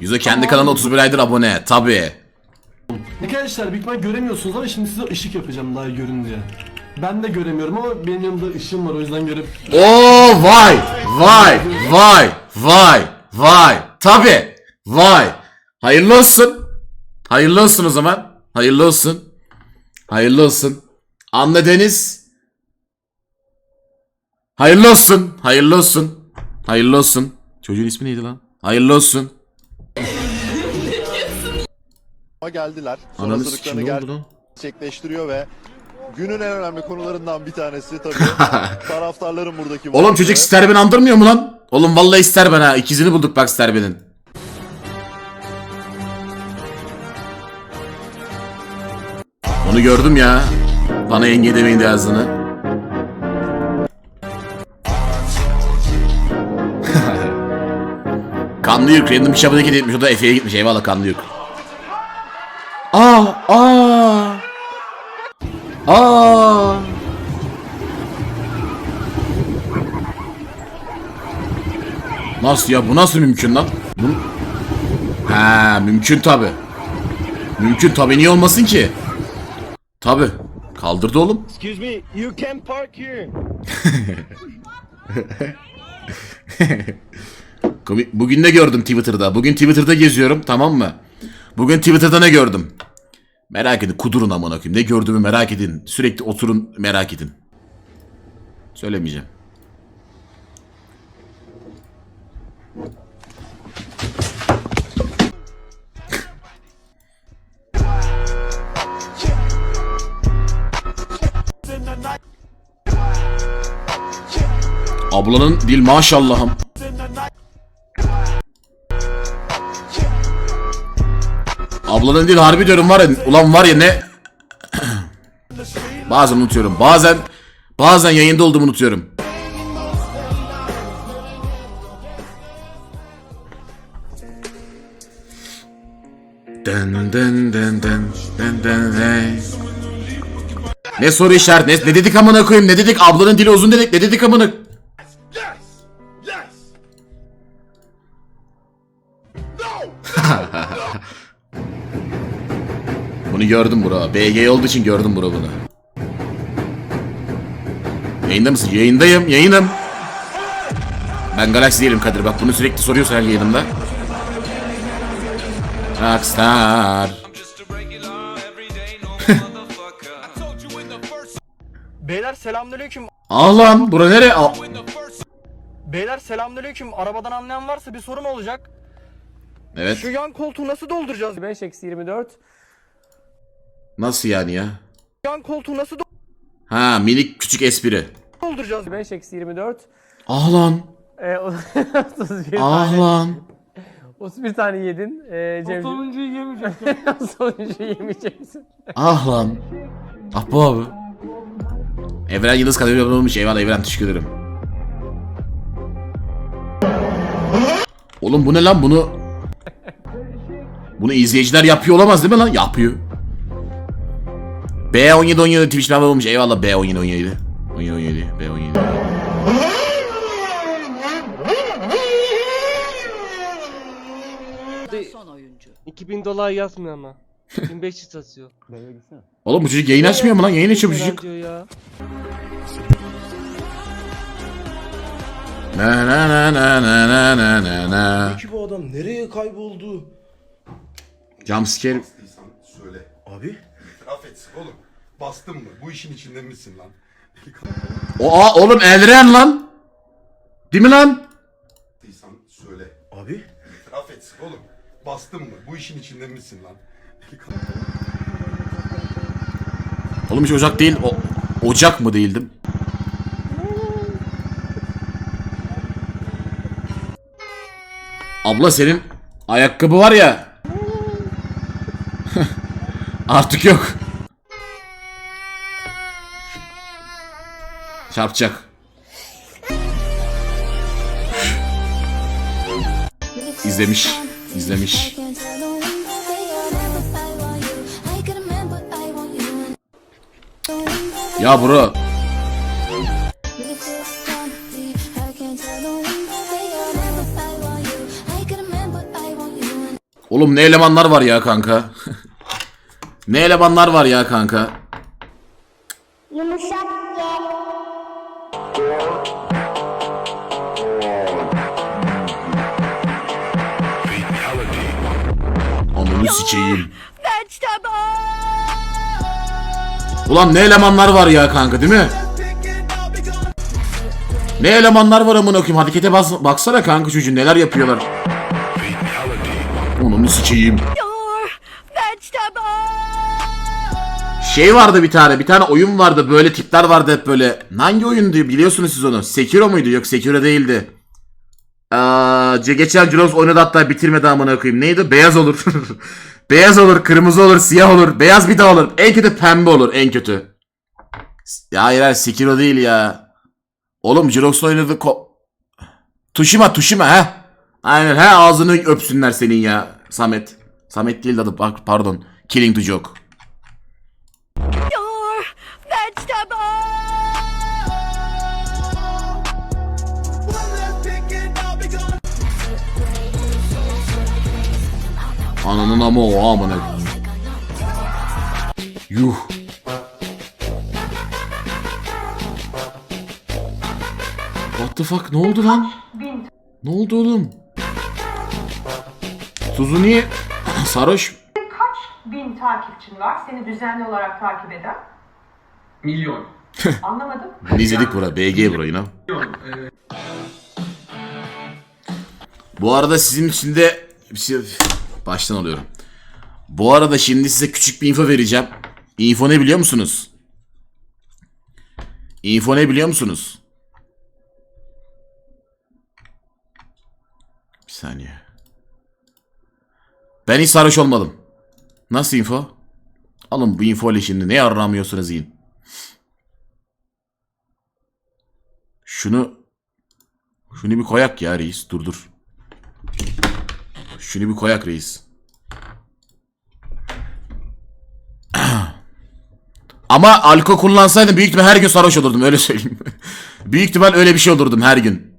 Yüzü kendi kanalına 31 aydır abone. Tabi. Arkadaşlar büyük ihtimal göremiyorsunuz ama şimdi size ışık yapacağım daha görün diye. Ben de göremiyorum ama benim yanımda ışığım var o yüzden görüp Oo vay vay vay vay vay. Tabi. Vay. Hayırlı olsun. Hayırlı olsun o zaman. Hayırlı olsun. Hayırlı olsun. Anla Deniz. Hayırlı olsun. Hayırlı olsun. Hayırlı olsun. Çocuğun ismi neydi lan? Hayırlı olsun. Ama geldiler. Sonra Ananı sikim ne oldu lan? gerçekleştiriyor ve günün en önemli konularından bir tanesi tabii taraftarların buradaki Oğlum çocuk Sterben andırmıyor mu lan? Oğlum vallahi Sterben ha. İkizini bulduk bak Sterben'in. Onu gördüm ya. Bana yenge demeyin de yazdığını. Kanlı yük. Random bir şabadaki etmiş. O da Efe'ye gitmiş. Eyvallah kanlı yük. Aa! Aa! Aa! Nasıl ya? Bu nasıl mümkün lan? Bu... Ha, mümkün tabi. Mümkün tabi niye olmasın ki? Tabi. Kaldırdı oğlum. Excuse me, you can park here. Bugün ne gördüm Twitter'da? Bugün Twitter'da geziyorum tamam mı? Bugün Twitter'da ne gördüm? Merak edin kudurun amına koyayım. Ne gördüğümü merak edin. Sürekli oturun merak edin. Söylemeyeceğim. Ablanın dil maşallahım. Ablanın dil harbi diyorum var ya ulan var ya ne Bazen unutuyorum. Bazen bazen yayında olduğumu unutuyorum. Den den den den den den hey. Ne soru işareti? Ne, ne dedik amına koyayım? Ne dedik? Ablanın dili uzun dedik. Ne dedik amına? Bunu gördüm bro. BG olduğu için gördüm bro bunu. Yayında mısın? Yayındayım. Yayınım. Ben Galaxy değilim Kadir. Bak bunu sürekli soruyorsun her yayınımda. Rockstar. Beyler selamünaleyküm. Ah lan. Bura nere? Aa, Beyler selamünaleyküm. Arabadan anlayan varsa bir sorum olacak. Evet. Şu yan koltuğu nasıl dolduracağız? 5 eksi 24. Nasıl yani ya? Yan koltuğu nasıl Ha minik küçük espri. dolduracağız? 5 eksi 24. Ah lan. E, o- 31 Ah tane. lan. 31 tane yedin. E, Cemciğim. sonuncuyu yemeyeceksin. sonuncuyu yemeyeceksin. Ah lan. Ah bu abi. Evren Yıldız kadar olmuş. Eyvallah Evren teşekkür ederim. Oğlum bu ne lan bunu? Bunu izleyiciler yapıyor olamaz değil mi lan? Yapıyor. B17 17 Twitch numara olmuş. Eyvallah B17 17. 17 17 B17. Son oyuncu. 2000 dolar yazmıyor ama. 1500 satıyor. Oğlum bu çocuk yayın açmıyor mu lan? Yayın açıyor bu çocuk. diyor ya. Na na na na na na na na na. Ki bu adam nereye kayboldu? Jumpscare. Söyle. Abi İtiraf etsin oğlum. Bastın mı? Bu işin içinde misin lan? O aa, oğlum Elren lan. Değil mi lan? Bastıysan söyle. abi İtiraf etsin oğlum. Bastın mı? Bu işin içinde misin lan? Oğlum hiç ocak değil. O, ocak mı değildim? Abla senin ayakkabı var ya. Artık yok. Çarpacak. İzlemiş. İzlemiş. Ya bro. Oğlum ne elemanlar var ya kanka. ne elemanlar var ya kanka. Ananı sikeyim. Ulan ne elemanlar var ya kanka değil mi? Ne elemanlar var amına koyayım. Harekete bas baksana kanka çocuğun neler yapıyorlar. Ananı sikeyim. Şey vardı bir tane, bir tane oyun vardı böyle tipler vardı hep böyle. Hangi oyundu biliyorsunuz siz onu? Sekiro muydu? Yok Sekiro değildi. Aa, geçen Jurox oynadı hatta bitirmedi amına koyayım. Neydi? Beyaz olur. Beyaz olur, kırmızı olur, siyah olur, beyaz bir daha olur. En kötü pembe olur, en kötü. Ya hayır hayır Sekiro değil ya. Oğlum Jurox'la oynadı ko... Tuşima Tuşima he. Aynen he ağzını öpsünler senin ya. Samet. Samet değil adı bak pardon. Killing to Joke. Ananın ama o amına. koyayım. Yuh. What the fuck ne oldu lan? Ne oldu oğlum? Suzu niye? Sarhoş. Kaç bin takipçin var seni düzenli olarak takip eden? Milyon. Anlamadım. Ne izledik bura? BG burayı ne? Bu arada sizin için de bir şey... Baştan alıyorum. Bu arada şimdi size küçük bir info vereceğim. Info ne biliyor musunuz? Info ne biliyor musunuz? Bir saniye. Ben hiç sarhoş olmadım. Nasıl info? Alın bu info ile şimdi ne aramıyorsunuz yiyin. Şunu şunu bir koyak ya reis. Dur dur. Şunu bir koyak reis. Ama alkol kullansaydım büyük ihtimal her gün sarhoş olurdum öyle söyleyeyim. büyük ihtimal öyle bir şey olurdum her gün.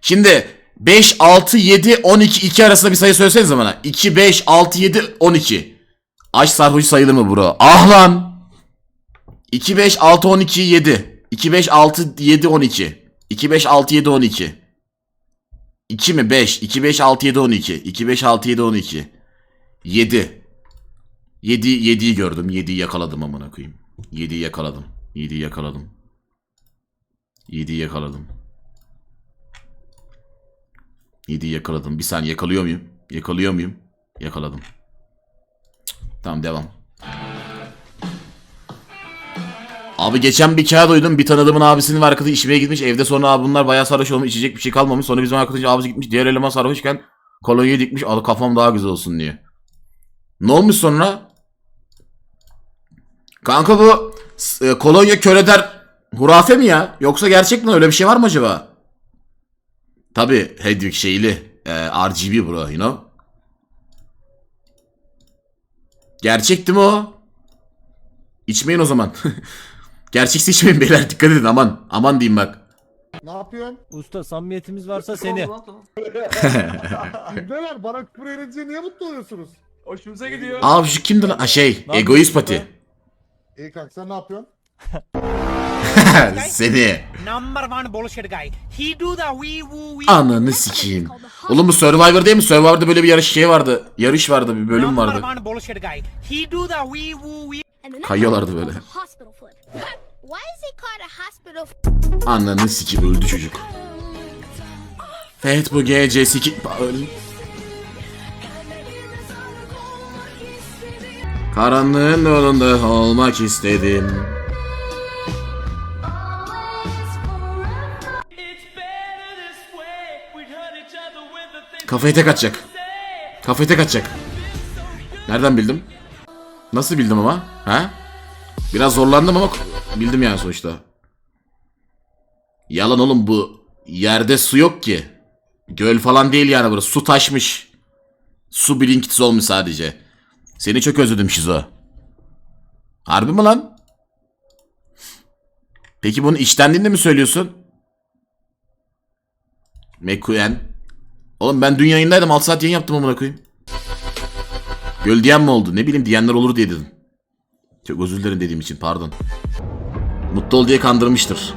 Şimdi 5, 6, 7, 12, 2 arasında bir sayı söylesenize bana. 2, 5, 6, 7, 12. Aç sarhoşu sayılır mı bro? Ah lan! 2, 5, 6, 12, 7. 2, 5, 6, 7, 12. 2, 5, 6, 7, 12. 2 mi? 5. 2, 5, 6, 7, 12. 2, 5, 6, 7, 12. 7. 7, 7'yi gördüm. 7'yi yakaladım amına koyayım. 7'yi yakaladım. 7'yi yakaladım. 7'yi yakaladım. 7'yi yakaladım. Bir saniye yakalıyor muyum? Yakalıyor muyum? Yakaladım. Tamam devam. Abi geçen bir hikaye duydum. Bir tanıdığımın abisinin ve arkadaşı işime gitmiş. Evde sonra abi bunlar bayağı sarhoş olmuş. içecek bir şey kalmamış. Sonra bizim arkadaşın abisi gitmiş. Diğer eleman sarhoşken kolonyayı dikmiş. Al kafam daha güzel olsun diye. Ne olmuş sonra? Kanka bu e, kolonya kör eder hurafe mi ya? Yoksa gerçek mi? Öyle bir şey var mı acaba? Tabi Hedwig şeyli. E, RGB bro you know. Gerçek değil mi o? İçmeyin o zaman. Gerçekse içmeyin beyler dikkat edin aman. Aman diyeyim bak. Ne yapıyorsun? Usta samimiyetimiz varsa seni. Neler bana küfür edince niye mutlu oluyorsunuz? Hoşumuza gidiyor. Abi şu kimdi lan? Ha şey Lan egoist pati. İyi kanka sen ne yapıyorsun? Seni. Number one bullshit guy. He do the wee woo wee. Ananı sikeyim. Oğlum bu Survivor değil mi? Survivor'da böyle bir yarış şey vardı. Yarış vardı bir bölüm vardı. one bullshit guy. He do the wee woo wee. Kayıyorlardı böyle. Why is it called a hospital Ananı sikeyim öldü çocuk. Evet bu gece siki... Öl- Karanlığın yolunda olmak istedim. Kafayı tek atacak. Kafayı. Nereden bildim? Nasıl bildim ama? Ha? Biraz zorlandım ama bildim yani sonuçta. Yalan oğlum bu. Yerde su yok ki. Göl falan değil yani burası. Su taşmış. Su bilinkisiz olmuş sadece. Seni çok özledim Şizo. Harbi mi lan? Peki bunu içtendiğinde mi söylüyorsun? Mekuen. Oğlum ben dün yayındaydım 6 saat yayın yaptım amına koyayım. Göl diyen mi oldu? Ne bileyim diyenler olur diye dedim. Çok özür dilerim dediğim için pardon. Mutlu ol diye kandırmıştır.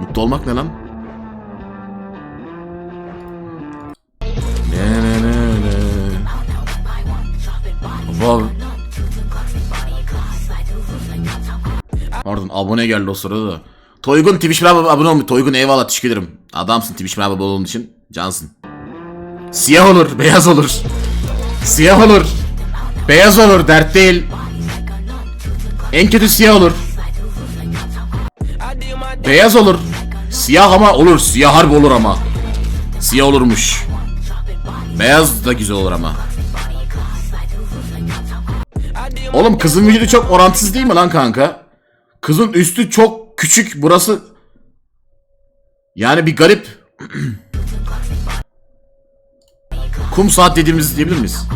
Mutlu olmak ne lan? Ne ne ne ne. Wow. Pardon abone geldi o sırada da. Toygun Twitch Bravo abone olmuş. Toygun eyvallah teşekkür ederim. Adamsın Twitch Bravo olduğun için. Cansın. Siyah olur, beyaz olur. Siyah olur. Beyaz olur, dert değil. En kötü siyah olur. Beyaz olur. Siyah ama olur. Siyah harbi olur ama. Siyah olurmuş. Beyaz da güzel olur ama. Oğlum kızın vücudu çok orantısız değil mi lan kanka? Kızın üstü çok küçük. Burası yani bir garip. Kum saat dediğimiz diyebilir miyiz?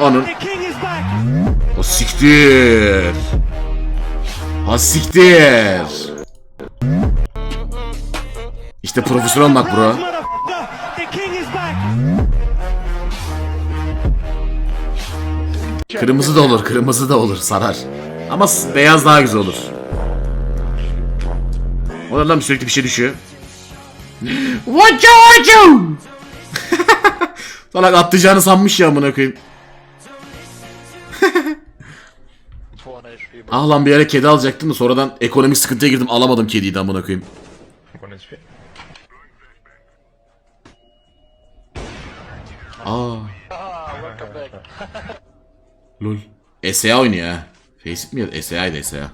Onun. O siktir. Ha siktir. İşte profesyonel olmak bro. Kırmızı da olur, kırmızı da olur, sarar. Ama beyaz daha güzel olur. Oradan sürekli bir şey düşüyor. What you what you? Salak atlayacağını sanmış ya amına koyayım. ah lan bir yere kedi alacaktım da sonradan ekonomik sıkıntıya girdim alamadım kediyi de amına koyayım. Aa. Lol. SA oynuyor ha. Faceit mi ya? SA'ydı SA.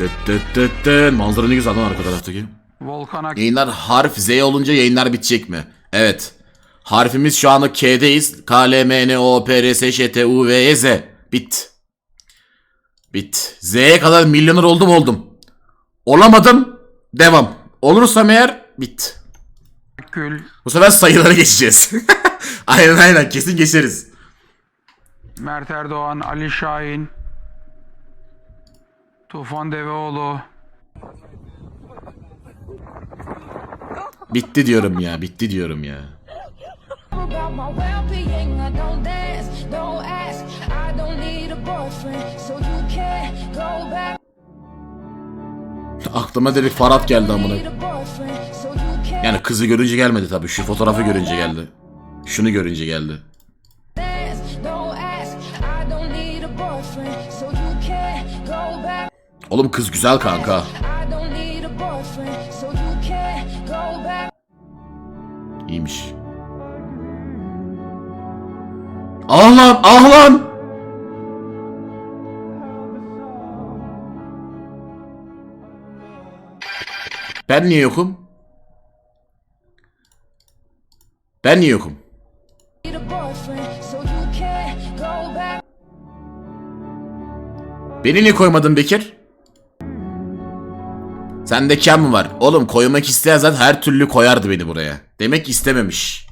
Dıt dıt dıt dıt. Manzara ne güzel lan arka taraftaki. Volkan Yayınlar harf Z olunca yayınlar bitecek mi? Evet. Harfimiz şu anda K'deyiz. K, L, M, N, O, P, R, S, Ş, T, U, V, Y, Z. Bit. Bit. Z'ye kadar milyoner oldum oldum. Olamadım. Devam. Olursam eğer bit. Akgül, Bu sefer sayılara geçeceğiz. aynen aynen kesin geçeriz. Mert Erdoğan, Ali Şahin, Tufan Deveoğlu, Bitti diyorum ya bitti diyorum ya. Aklıma direkt Farhat geldi amına. Yani kızı görünce gelmedi tabii. Şu fotoğrafı görünce geldi. Şunu görünce geldi. Oğlum kız güzel kanka. İyiymiş. Ah lan. Ben niye yokum? Ben niye yokum? Beni niye koymadın Bekir? Sende kem mi var? Oğlum koymak isteyen zaten her türlü koyardı beni buraya. Demek istememiş.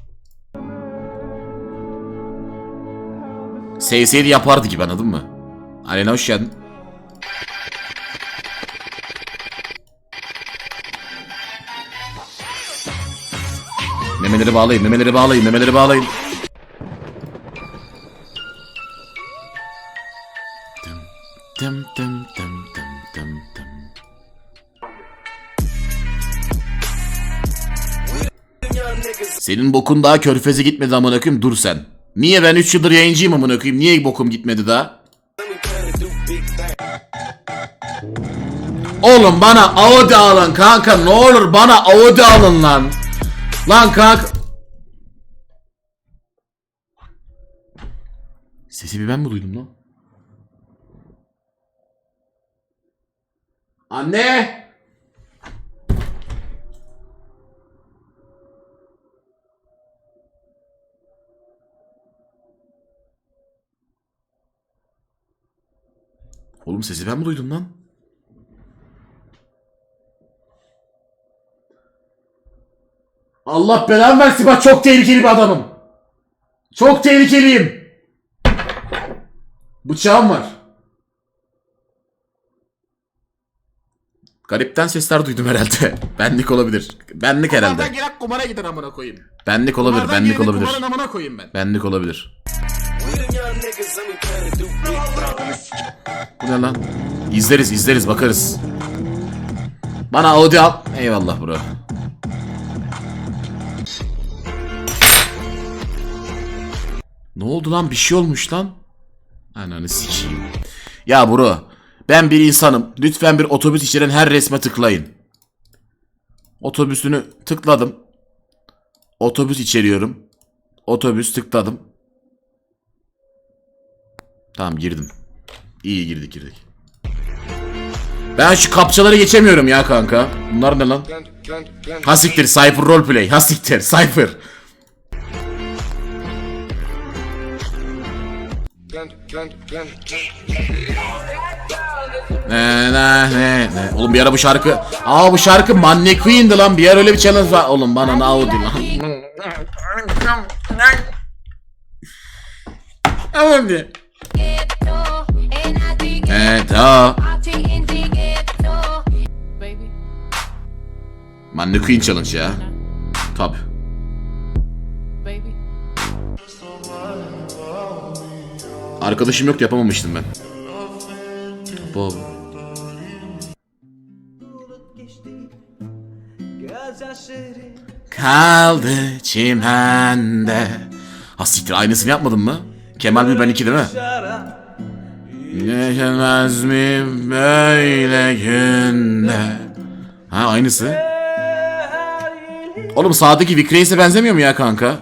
Sevseydi yapardı gibi anladın mı? Alena hoş geldin. Memeleri bağlayın, memeleri bağlayın, memeleri bağlayın. Senin bokun daha körfeze gitmedi amına koyayım dur sen. Niye ben 3 yıldır yayıncıyım amına koyayım? Niye bokum gitmedi daha? Oğlum bana Audi alın kanka ne olur bana Audi alın lan. Lan kanka. Sesi bir ben mi duydum lan? Anne! Oğlum sesi ben mi duydum lan? Allah belamı versin bak çok tehlikeli bir adamım. Çok tehlikeliyim. Bıçağım var. Garipten sesler duydum herhalde. Benlik olabilir. Benlik herhalde. Kumardan giren kumara gider amına koyayım. Benlik olabilir, Kumardan benlik gireni olabilir. Kumarın amına koyayım ben. Benlik olabilir. Bu ne lan? İzleriz, izleriz, bakarız. Bana audio al. Eyvallah bro. Ne oldu lan? Bir şey olmuş lan. Ananı sikeyim. Ya bro, ben bir insanım. Lütfen bir otobüs içeren her resme tıklayın. Otobüsünü tıkladım. Otobüs içeriyorum. Otobüs tıkladım. Tamam girdim. İyi girdik girdik. Ben şu kapçaları geçemiyorum ya kanka. Bunlar ne lan? Hasiktir Cypher roleplay. Hasiktir Cypher. Ne ne ne ne. Oğlum bir ara bu şarkı. Aa bu şarkı Mannequin'di lan. Bir ara öyle bir challenge var. Oğlum bana ne oldu lan. Tamam diye. Evet ha. Ghetto. Baby. Mannequin challenge ya. Baby. Arkadaşım yoktu yapamamıştım ben. Baba. Kaldı çimende. Ha siktir aynısını yapmadın mı? Kemal bir ben iki değil mi? Geçemez mi böyle günde? Ha aynısı. Oğlum sağdaki Vikreyse benzemiyor mu ya kanka?